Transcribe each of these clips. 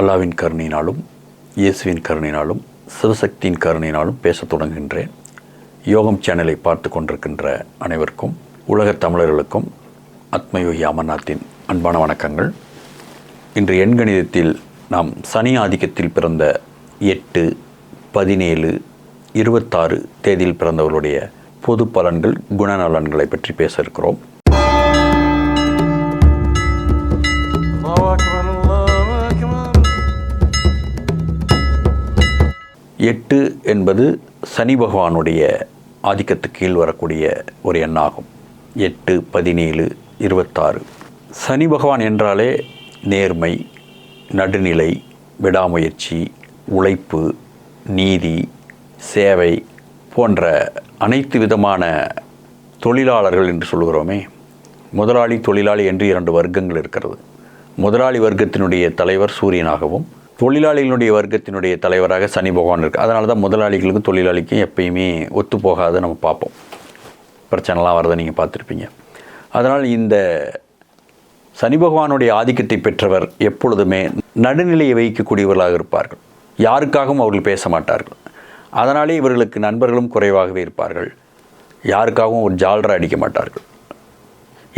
அல்லாவின் கருணையினாலும் இயேசுவின் கருணையினாலும் சிவசக்தியின் கருணையினாலும் பேசத் தொடங்குகின்றேன். யோகம் சேனலை பார்த்து கொண்டிருக்கின்ற அனைவருக்கும் உலகத் தமிழர்களுக்கும் ஆத்மயோகி அமர்நாத்தின் அன்பான வணக்கங்கள். இன்று எண்கணிதத்தில் நாம் சனி ஆதிக்கத்தில் பிறந்த எட்டு பதினேழு இருபத்தாறு தேதியில் பிறந்தவர்களுடைய பொது பலன்கள் குணநலன்களை பற்றி பேச இருக்கிறோம். எட்டு என்பது சனி பகவானுடைய ஆதிக்கத்துக்கு கீழ் வரக்கூடிய ஒரு எண்ணாகும். எட்டு பதினேழு இருபத்தாறு. சனி பகவான் என்றாலே நேர்மை நடுநிலை விடாமுயற்சி உழைப்பு நீதி சேவை போன்ற அனைத்து விதமான தொழிலாளர்கள் என்று சொல்கிறோமே முதலாளி தொழிலாளி என்று இரண்டு வர்க்கங்கள் இருக்கிறது. முதலாளி வர்க்கத்தினுடைய தலைவர் சூரியனாகவும் தொழிலாளிகளுடைய வர்க்கத்தினுடைய தலைவராக சனி பகவான் இருக்குது அதனால தான் முதலாளிகளுக்கும் தொழிலாளிக்கும் எப்பயுமே ஒத்து போகாத நம்ம பார்ப்போம். பிரச்சனைலாம் வரதை நீங்கள் பார்த்துருப்பீங்க. அதனால் இந்த சனி பகவானுடைய ஆதிக்கத்தை பெற்றவர் எப்பொழுதுமே நடுநிலையை வைக்கக்கூடியவர்களாக இருப்பார்கள். யாருக்காகவும் அவர்கள் பேச மாட்டார்கள். அதனாலே இவர்களுக்கு நண்பர்களும் குறைவாகவே இருப்பார்கள். யாருக்காகவும் ஒரு ஜால்ரா அடிக்க மாட்டார்கள்.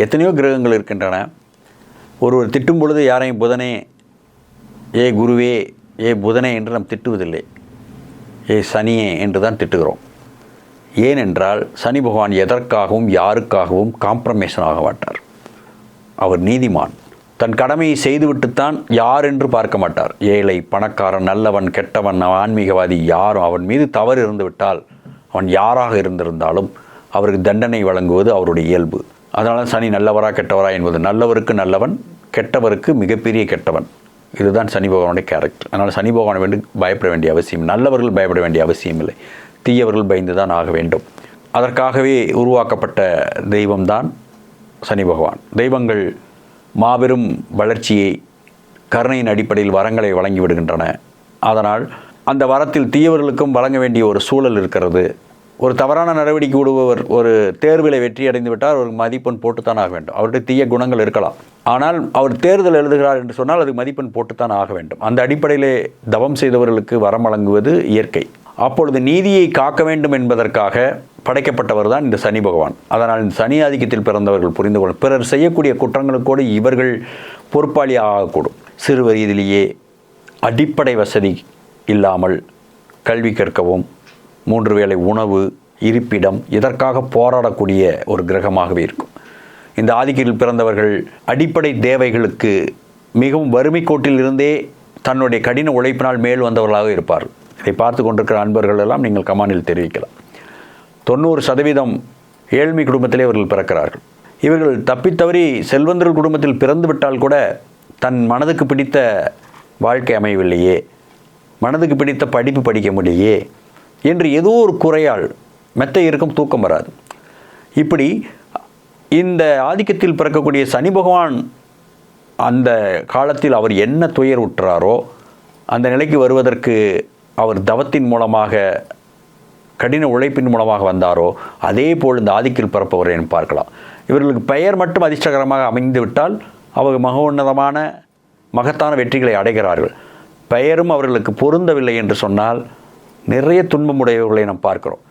எத்தனையோ கிரகங்கள் இருக்கின்றன. ஒருவர் திட்டும் பொழுது யாரையும் புதனே ஏ குருவே ஏ புதனே என்று நாம் திட்டுவதில்லை. ஏ சனியே என்று தான் திட்டுகிறோம். ஏனென்றால் சனி பகவான் எதற்காகவும் யாருக்காகவும் காம்ப்ரமைஷன் ஆக மாட்டார். அவர் நீதிமான். தன் கடமையை செய்துவிட்டுத்தான் யார் என்று பார்க்க மாட்டார். ஏழை பணக்காரன் நல்லவன் கெட்டவன் ஆன்மீகவாதி யாரும் அவன் மீது தவறு இருந்துவிட்டால் அவன் யாராக இருந்திருந்தாலும் அவருக்கு தண்டனை வழங்குவது அவருடைய இயல்பு. அதனால் சனி நல்லவரா கெட்டவரா என்பது நல்லவருக்கு நல்லவன் கெட்டவருக்கு மிகப்பெரிய கெட்டவன். இதுதான் சனி பகவானுடைய கேரக்டர் அதனால் சனி பகவானை வேண்டும் பயப்பட வேண்டிய அவசியம் நல்லவர்கள் பயப்பட வேண்டிய அவசியம் இல்லை. தீயவர்கள் பயந்து தான் ஆக வேண்டும். அதற்காகவே உருவாக்கப்பட்ட தெய்வம்தான் சனி பகவான். தெய்வங்கள் மாபெரும் வளர்ச்சியை கருணையின் அடிப்படையில் வரங்களை வழங்கி விடுகின்றன. அதனால் அந்த வரத்தில் தீயவர்களுக்கும் வழங்க வேண்டிய ஒரு சூழல் இருக்கிறது. ஒரு தவறான நடவடிக்கை விடுபவர் ஒரு தேர்வில் வெற்றி அடைந்து விட்டால் ஒரு மதிப்பெண் போட்டுத்தான் ஆக வேண்டும். அவருடைய தீய குணங்கள் இருக்கலாம். ஆனால் அவர் தேர்தல் எழுதுகிறார் என்று சொன்னால் அதுக்கு மதிப்பெண் போட்டுத்தான் ஆக வேண்டும். அந்த அடிப்படையிலே தவம் செய்தவர்களுக்கு வரம் வழங்குவது இயற்கை. அப்பொழுது நீதியை காக்க வேண்டும் என்பதற்காக படைக்கப்பட்டவர் தான் இந்த சனி பகவான். அதனால் இந்த சனி ஆதிக்கத்தில் பிறந்தவர்கள் புரிந்து கொள்ளும் பிறர் செய்யக்கூடிய குற்றங்களுக்கோடு இவர்கள் பொறுப்பாளி ஆகக்கூடும் சிறு வயதிலேயே அடிப்படை வசதி இல்லாமல் கல்வி கற்கவும் மூன்று வேளை உணவு இருப்பிடம் இதற்காக போராடக்கூடிய ஒரு கிரகமாகவே இருக்கும். இந்த ஆதிக்கத்தில் பிறந்தவர்கள் அடிப்படை தேவைகளுக்கு மிகவும் வறுமை கோட்டில் இருந்தே தன்னுடைய கடின உழைப்பினால் மேல் வந்தவர்களாக இருப்பார்கள். இதை பார்த்து கொண்டிருக்கிற அன்பர்கள் எல்லாம் நீங்கள் கமானில் தெரிவிக்கலாம். தொண்ணூறு சதவீதம் ஏழ்மை குடும்பத்திலே இவர்கள் பிறக்கிறார்கள். இவர்கள் தப்பித்தவறி செல்வந்தர்கள் குடும்பத்தில் பிறந்துவிட்டால் கூட தன் மனதுக்கு பிடித்த வாழ்க்கை அமையவில்லையே மனதுக்கு பிடித்த படிப்பு படிக்க முடியே என்று ஏதோ ஒரு குறையால் மெத்த இருக்கும் தூக்கம் வராது. இப்படி இந்த ஆதிக்கத்தில் பிறக்கக்கூடிய சனி பகவான் அந்த காலத்தில் அவர் என்ன துயர் உற்றாரோ அந்த நிலைக்கு வருவதற்கு அவர் தவத்தின் மூலமாக கடின உழைப்பின் மூலமாக வந்தாரோ அதே போல் இந்த ஆதிக்கில் பிறப்பவரை பார்க்கலாம். இவர்களுக்கு பெயர் மட்டும் அதிர்ஷ்டகரமாக அமைந்து விட்டால் அவர் மக உன்னதமான மகத்தான வெற்றிகளை அடைகிறார்கள். பெயரும் அவர்களுக்கு பொருந்தவில்லை என்று சொன்னால் நிறைய துன்பமுடையவர்களை நாம் பார்க்கிறோம்.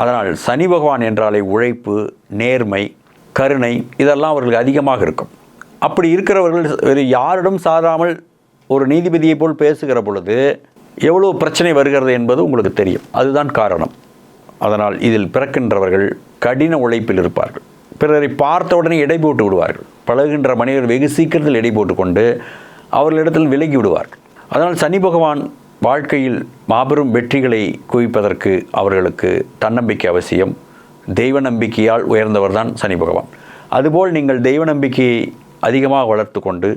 அதனால் சனி பகவான் என்றாலே உழைப்பு நேர்மை கருணை இதெல்லாம் அவர்களுக்கு அதிகமாக இருக்கும். அப்படி இருக்கிறவர்கள் யாரிடம் சாராமல் ஒரு நீதிபதியை போல் பேசுகிற பொழுது எவ்வளோ பிரச்சனை வருகிறது என்பது உங்களுக்கு தெரியும். அதுதான் காரணம். அதனால் இதில் பிறக்கின்றவர்கள் கடின உழைப்பில் இருப்பார்கள். பிறரை பார்த்த உடனே எடை போட்டு விடுவார்கள். பழகுகின்ற மனிதர் வெகு சீக்கிரத்தில் எடை போட்டுக்கொண்டு அவர்களிடத்தில் விலகி விடுவார்கள். அதனால் சனி பகவான் வாழ்க்கையில் மாபெரும் வெற்றிகளை குவிப்பதற்கு அவர்களுக்கு தன்னம்பிக்கை அவசியம். தெய்வ நம்பிக்கையால் உயர்ந்தவர் தான் சனி பகவான். அதுபோல் நீங்கள் தெய்வ நம்பிக்கையை அதிகமாக வளர்த்து கொண்டு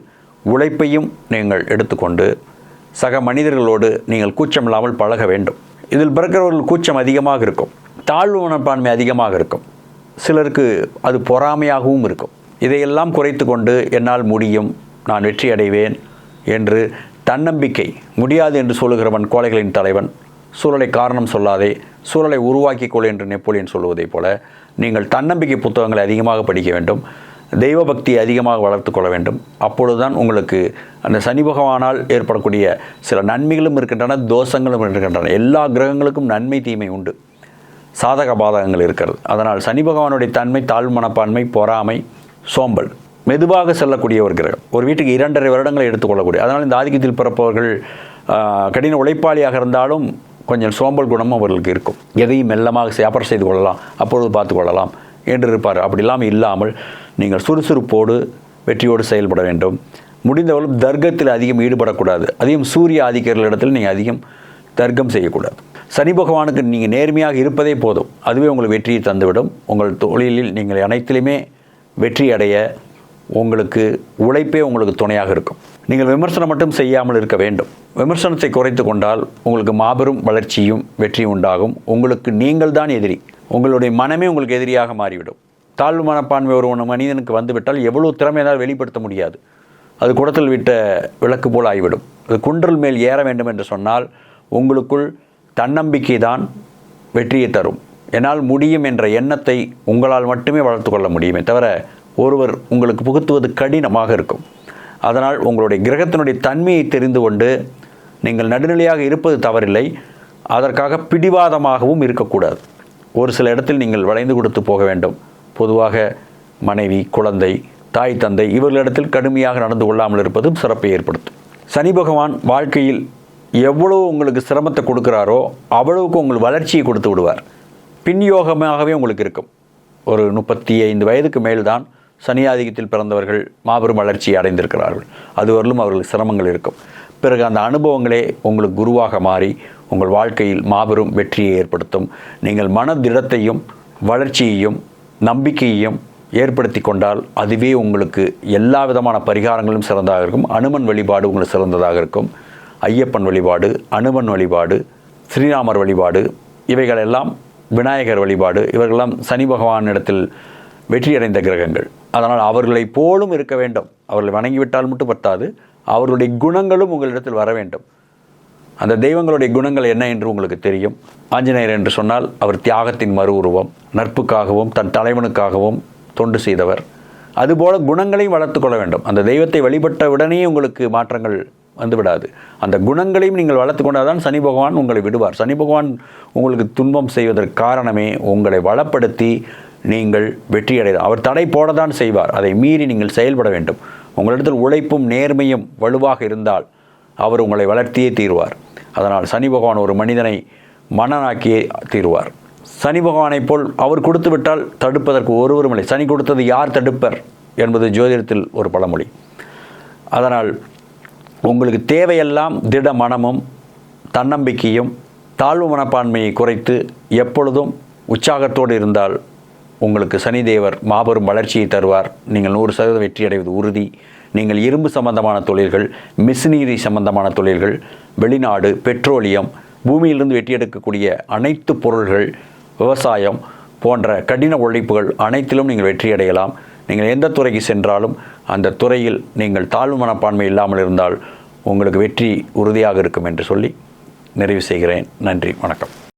உழைப்பையும் நீங்கள் எடுத்துக்கொண்டு சக மனிதர்களோடு நீங்கள் கூச்சமில்லாமல் பழக வேண்டும். இதில் பிறக்கிறவர்கள் கூச்சம் அதிகமாக இருக்கும். தாழ்வு மனப்பான்மை அதிகமாக இருக்கும். சிலருக்கு அது பொறாமையாகவும் இருக்கும். இதையெல்லாம் குறைத்து கொண்டு என்னால் முடியும் நான் வெற்றி அடைவேன் என்று தன்னம்பிக்கை முடியாது என்று சொல்லுகிறவன் கோழைகளின் தலைவன். சூழலை காரணம் சொல்லாதே சூழலை உருவாக்கி கொள் என்று நெப்போலியன் சொல்லுவதைப் போல நீங்கள் தன்னம்பிக்கை புத்தகங்களை அதிகமாக படிக்க வேண்டும் தெய்வ பக்தியை அதிகமாக வளர்த்து கொள்ள வேண்டும். அப்பொழுதுதான் உங்களுக்கு அந்த சனி பகவானால் ஏற்படக்கூடிய சில நன்மைகளும் இருக்கின்றன தோஷங்களும் இருக்கின்றன. எல்லா கிரகங்களுக்கும் நன்மை தீமை உண்டு. சாதக பாதகங்கள் இருக்கிறது. அதனால் சனி பகவானுடைய தன்மை தாழ்மனப்பான்மை பொறாமை சோம்பல். மெதுவாக செல்லக்கூடிய ஒரு கிரகம். ஒரு வீட்டுக்கு இரண்டரை வருடங்களை எடுத்துக்கொள்ளக்கூடிய. அதனால் இந்த ஆதிக்கத்தில் பிறப்பவர்கள் கடின உழைப்பாளியாக இருந்தாலும் கொஞ்சம் சோம்பல் குணமும் அவர்களுக்கு இருக்கும். எதையும் மெல்லமாக சேப்பர் செய்து கொள்ளலாம். அப்பொழுது பார்த்து கொள்ளலாம். என்று இருப்பார். அப்படி இல்லாமல் இல்லாமல் நீங்கள் சுறுசுறுப்போடு வெற்றியோடு செயல்பட வேண்டும். முடிந்தவரை தர்க்கத்தில் அதிகம் ஈடுபடக்கூடாது. அதிகம் சூரிய ஆதிக்கர்களிடத்தில் நீங்கள் அதிகம் தர்க்கம் செய்யக்கூடாது. சனி பகவானுக்கு நீங்கள் நேர்மையாக இருப்பதே போதும். அதுவே உங்களுக்கு வெற்றியை தந்துவிடும். உங்கள் தொழிலில் நீங்கள் அனைத்திலுமே வெற்றி அடைய உங்களுக்கு உழைப்பே உங்களுக்கு துணையாக இருக்கும். நீங்கள் விமர்சனம் மட்டும் செய்யாமல் இருக்க வேண்டும். விமர்சனத்தை குறைத்து கொண்டால் உங்களுக்கு மாபெரும் வளர்ச்சியும் வெற்றியும் உண்டாகும். உங்களுக்கு நீங்கள் தான் எதிரி. உங்களுடைய மனமே உங்களுக்கு எதிரியாக மாறிவிடும். தாழ்வு மனப்பான்மை ஒரு ஒன்று மனிதனுக்கு வந்துவிட்டால் எவ்வளோ திறமை வெளிப்படுத்த முடியாது. அது குடத்தில் விட்ட விளக்கு போல் ஆகிவிடும். அது குன்றல் மேல் ஏற வேண்டும் என்று சொன்னால் உங்களுக்குள் தன்னம்பிக்கை தான் வெற்றியை தரும். என்னால் முடியும் என்ற எண்ணத்தை உங்களால் மட்டுமே வளர்த்து கொள்ள முடியுமே தவிர ஒருவர் உங்களுக்கு புகுத்துவது கடினமாக இருக்கும். அதனால் உங்களுடைய கிரகத்தினுடைய தன்மையை தெரிந்து கொண்டு நீங்கள் நடுநிலையாக இருப்பது தவறில்லை. அதற்காக பிடிவாதமாகவும் இருக்கக்கூடாது. ஒரு சில இடத்தில் நீங்கள் வளைந்து கொடுத்து போக வேண்டும். பொதுவாக மனைவி குழந்தை தாய் தந்தை இவர்களிடத்தில் கடுமையாக நடந்து கொள்ளாமல் இருப்பதும் சிறப்பை ஏற்படுத்தும். சனி பகவான் வாழ்க்கையில் எவ்வளவு உங்களுக்கு சிரமத்தை கொடுக்குறாரோ அவ்வளவுக்கு உங்கள் வளர்ச்சியை கொடுத்து விடுவார். பின்யோகமாகவே உங்களுக்கு இருக்கும். ஒரு முப்பத்தி ஐந்து வயதுக்கு மேல்தான் சனியாதிக்கத்தில் பிறந்தவர்கள் மாபெரும் வளர்ச்சியை அடைந்திருக்கிறார்கள். அதுவரையிலும் அவர்களுக்கு சிரமங்கள் இருக்கும். பிறகு அந்த அனுபவங்களே உங்களுக்கு குருவாக மாறி உங்கள் வாழ்க்கையில் மாபெரும் வெற்றியை ஏற்படுத்தும். நீங்கள் மனதிடத்தையும் வளர்ச்சியையும் நம்பிக்கையையும் ஏற்படுத்தி கொண்டால் அதுவே உங்களுக்கு எல்லா விதமான பரிகாரங்களும் சிறந்ததாக இருக்கும். அனுமன் வழிபாடு உங்களுக்கு சிறந்ததாக இருக்கும். ஐயப்பன் வழிபாடு அனுமன் வழிபாடு ஸ்ரீராமர் வழிபாடு இவைகளெல்லாம் விநாயகர் வழிபாடு இவர்களெல்லாம் சனி பகவானிடத்தில் வெற்றியடைந்த கிரகங்கள். அதனால் அவர்களை போலும் இருக்க வேண்டும். அவர்களை வணங்கிவிட்டால் மட்டும் பத்தாது. அவர்களுடைய குணங்களும் உங்களிடத்தில் வர வேண்டும். அந்த தெய்வங்களுடைய குணங்கள் என்ன என்று உங்களுக்கு தெரியும். ஆஞ்சநேயர் என்று சொன்னால் அவர் தியாகத்தின் மறு உருவம். நட்புக்காகவும் தன் தலைவனுக்காகவும் தொண்டு செய்தவர். அதுபோல குணங்களையும் வளர்த்து கொள்ள வேண்டும். அந்த தெய்வத்தை வழிபட்ட உடனே உங்களுக்கு மாற்றங்கள் வந்துவிடாது. அந்த குணங்களையும் நீங்கள் வளர்த்து கொண்டாதான் சனி பகவான் உங்களை விடுவார். சனி பகவான் உங்களுக்கு துன்பம் செய்வதற்கு காரணமே உங்களை வளப்படுத்தி நீங்கள் வெற்றியடை அவர் தடை போடத்தான் செய்வார். அதை மீறி நீங்கள் செயல்பட வேண்டும். உங்களிடத்தில் உழைப்பும் நேர்மையும் வலுவாக இருந்தால் அவர் உங்களை வளர்த்தியே தீர்வார். அதனால் சனி பகவான் ஒரு மனிதனை மன்னனாக்கியே தீர்வார். சனி பகவானைப் போல் அவர் கொடுத்து விட்டால் தடுப்பதற்கு ஒருவரும் இல்லை. சனி கொடுத்தது யார் தடுப்பர் என்பது ஜோதிடத்தில் ஒரு பழமொழி. அதனால் உங்களுக்கு தேவையெல்லாம் திட மனமும் தன்னம்பிக்கையும் தாழ்வு மனப்பான்மையை குறைத்து எப்பொழுதும் உற்சாகத்தோடு இருந்தால் உங்களுக்கு சனிதேவர் மாபெரும் வளர்ச்சியை தருவார். நீங்கள் நூறு சதவீதம் வெற்றி அடைவது உறுதி. நீங்கள் இரும்பு சம்பந்தமான தொழில்கள் மிஷினரி சம்பந்தமான தொழில்கள் வெளிநாடு பெட்ரோலியம் பூமியிலிருந்து வெட்டியெடுக்கக்கூடிய அனைத்து பொருள்கள் விவசாயம் போன்ற கடின உழைப்புகள் அனைத்திலும் நீங்கள் வெற்றி அடையலாம். நீங்கள் எந்த துறைக்கு சென்றாலும் அந்த துறையில் நீங்கள் தாழ்வு மனப்பான்மை இல்லாமல் இருந்தால் உங்களுக்கு வெற்றி உறுதியாக இருக்கும் என்று சொல்லி நிறைவு செய்கிறேன். நன்றி வணக்கம்.